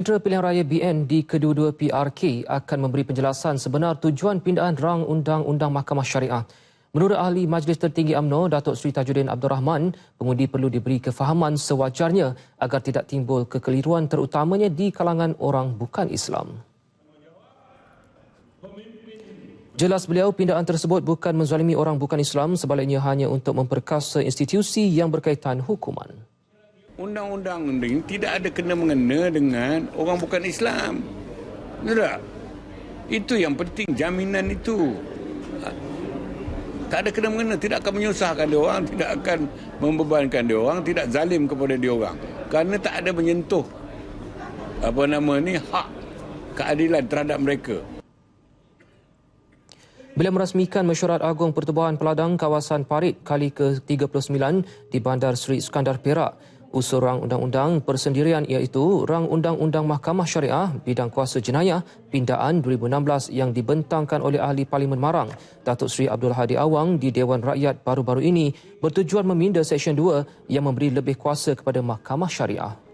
Sentra Pilihan Raya BN di kedua-dua PRK akan memberi penjelasan sebenar tujuan pindahan rang undang-undang Mahkamah Syariah. Menurut ahli Majlis Tertinggi AMNO, Datuk Seri Tajuddin Abdul Rahman, pengundi perlu diberi kefahaman sewajarnya agar tidak timbul kekeliruan terutamanya di kalangan orang bukan Islam. Jelas beliau, pindahan tersebut bukan menzalimi orang bukan Islam, sebaliknya hanya untuk memperkasa institusi yang berkaitan hukuman undang-undang ini tidak ada kena-mengena dengan orang bukan Islam. Tidak. Itu yang penting, jaminan itu. Tak ada kena-mengena, tidak akan menyusahkan dia orang, tidak akan membebankan dia orang, tidak zalim kepada dia orang. Kerana tak ada menyentuh apa nama ni hak keadilan terhadap mereka. Bila merasmikan mesyuarat agung pertubuhan peladang kawasan Parit kali ke-39 di Bandar Seri Iskandar Perak, usul rang undang-undang persendirian iaitu rang undang-undang Mahkamah Syariah bidang kuasa jenayah pindaan 2016 yang dibentangkan oleh ahli Parlimen Marang Datuk Seri Abdul Hadi Awang di Dewan Rakyat baru-baru ini bertujuan meminda Seksyen 2 yang memberi lebih kuasa kepada Mahkamah Syariah.